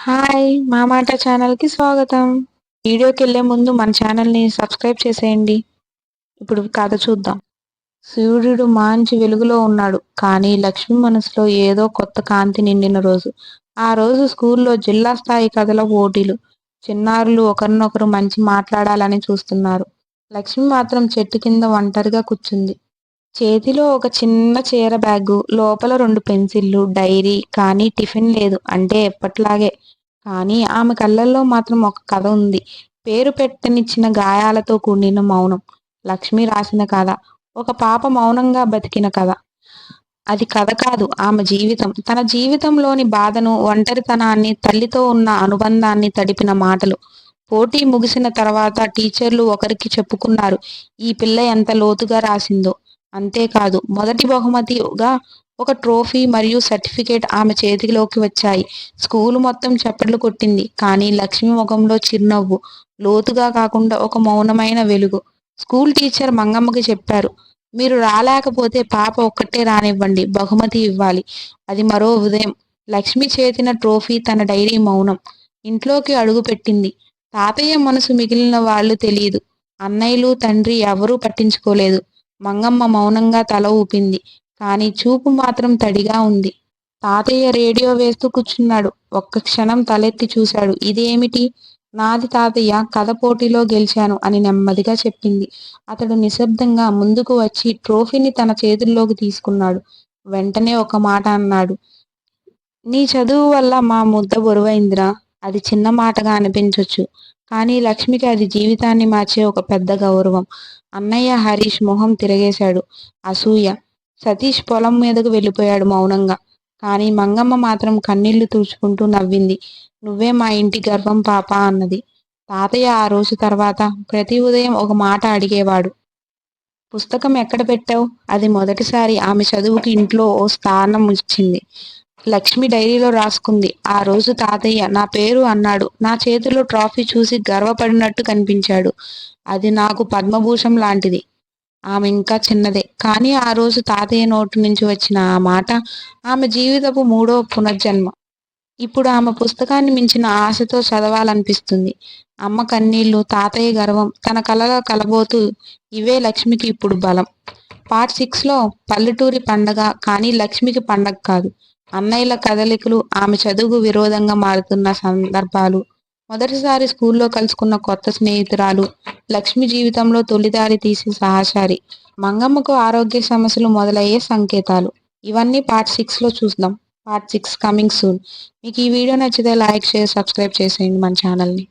Hi మా మాట ఛానల్కి స్వాగతం. వీడియోకి వెళ్ళే ముందు మన ఛానల్ని సబ్స్క్రైబ్ చేసేయండి. ఇప్పుడు కథ చూద్దాం. సూర్యుడు మంచి వెలుగులో ఉన్నాడు. కానీ లక్ష్మి మనసులో ఏదో కొత్త కాంతి నిండిన రోజు. ఆ రోజు స్కూల్లో జిల్లా స్థాయి కథల పోటీలు. చిన్నారులు ఒకరినొకరు మంచి మాట్లాడాలని చూస్తున్నారు. లక్ష్మి మాత్రం చెట్టు కింద ఒంటరిగా కూర్చుంది. చేతిలో ఒక చిన్న చీర బ్యాగు లోపల రెండు పెన్సిళ్ళు డైరీ కానీ టిఫిన్ లేదు. అంటే ఎప్పట్లాగే. కానీ ఆమె కళ్ళల్లో మాత్రం ఒక కథ ఉంది. పేరు పెట్టనిచ్చిన గాయాలతో కూడిన మౌనం. లక్ష్మి రాసిన కథ. ఒక పాప మౌనంగా బతికిన కథ. అది కథ కాదు ఆమె జీవితం. తన జీవితంలోని బాధను ఒంటరితనాన్ని తల్లితో ఉన్న అనుబంధాన్ని తడిపిన మాటలు. పోటీ ముగిసిన తర్వాత టీచర్లు ఒకరికి చెప్పుకున్నారు ఈ పిల్ల ఎంత లోతుగా రాసిందో. అంతేకాదు మొదటి బహుమతిగా ఒక ట్రోఫీ మరియు సర్టిఫికేట్ ఆమె చేతిలోకి వచ్చాయి. స్కూల్ మొత్తం చప్పట్లు కొట్టింది. కానీ లక్ష్మి ముఖంలో చిరునవ్వు లోతుగా కాకుండా ఒక మౌనమైన వెలుగు. స్కూల్ టీచర్ మంగమ్మకి చెప్పారు మీరు రాలేకపోతే పాప ఒక్కటే రానివ్వండి బహుమతి ఇవ్వాలి. అది మరో ఉదయం. లక్ష్మి చేతిన ట్రోఫీ తన డైరీ మౌనం. ఇంట్లోకి అడుగుపెట్టింది తాతయ్య మనసు మిగిలిన వాళ్ళు తెలియదు అన్నయ్యలు తండ్రి ఎవరూ పట్టించుకోలేదు. మంగమ్మ మౌనంగా తల ఊపింది. కానీ చూపు మాత్రం తడిగా ఉంది. తాతయ్య రేడియో వేస్తూ కూర్చున్నాడు. ఒక్క క్షణం తలెత్తి చూశాడు. ఇదేమిటి? నాది తాతయ్య కథ పోటీలో గెలిచాను అని నెమ్మదిగా చెప్పింది. అతడు నిశ్శబ్దంగా ముందుకు వచ్చి ట్రోఫీని తన చేతుల్లోకి తీసుకున్నాడు. వెంటనే ఒక మాట అన్నాడు. నీ చదువు వల్ల మా ముద్ద బరువైందిరా. అది చిన్న మాటగా అనిపించవచ్చు కానీ లక్ష్మికి అది జీవితాన్ని మార్చే ఒక పెద్ద గౌరవం. అన్నయ్య హరీష్ మొహం తిరగేశాడు. అసూయ. సతీష్ పొలం మీదకు వెళ్ళిపోయాడు మౌనంగా. కానీ మంగమ్మ మాత్రం కన్నీళ్ళు తుడుచుకుంటూ నవ్వింది. నువ్వే మా ఇంటి గర్వం పాప అన్నది. తాతయ్య ఆ రోజు తర్వాత ప్రతి ఉదయం ఒక మాట అడిగేవాడు. పుస్తకం ఎక్కడ పెట్టావు? అది మొదటిసారి ఆమె చదువుకి ఇంట్లో ఓ స్థానం ఇచ్చింది. లక్ష్మి డైరీలో రాసుకుంది. ఆ రోజు తాతయ్య నా పేరు అన్నాడు. నా చేతిలో ట్రాఫీ చూసి గర్వపడినట్టు కనిపించాడు. అది నాకు పద్మభూషం లాంటిది. ఆమె ఇంకా చిన్నదే. కానీ ఆ రోజు తాతయ్య నోటు నుంచి వచ్చిన ఆ మాట ఆమె జీవితపు మూడో పునర్జన్మ. ఇప్పుడు ఆమె పుస్తకాన్ని మించిన ఆశతో చదవాలనిపిస్తుంది. అమ్మ కన్నీళ్ళు తాతయ్య గర్వం తన కలగా కలబోతూ ఇవే లక్ష్మికి ఇప్పుడు బలం. పార్ట్ సిక్స్లో పల్లెటూరి పండగ కానీ లక్ష్మికి పండగ కాదు. అన్నయ్యల కదలికలు ఆమె చదువుకు విరోధంగా మారుతున్న సందర్భాలు. మొదటిసారి స్కూల్లో కలుసుకున్న కొత్త స్నేహితురాలు లక్ష్మి జీవితంలో తొలిదారి తీసే సహచారి మంగమ్మకు ఆరోగ్య సమస్యలు మొదలయ్యే సంకేతాలు. ఇవన్నీ పార్ట్ సిక్స్లో చూద్దాం. Part six coming soon. మీకు ఈ వీడియో నచ్చితే లైక్ షేర్ సబ్స్క్రైబ్ చేసేయండి మన ఛానల్ని.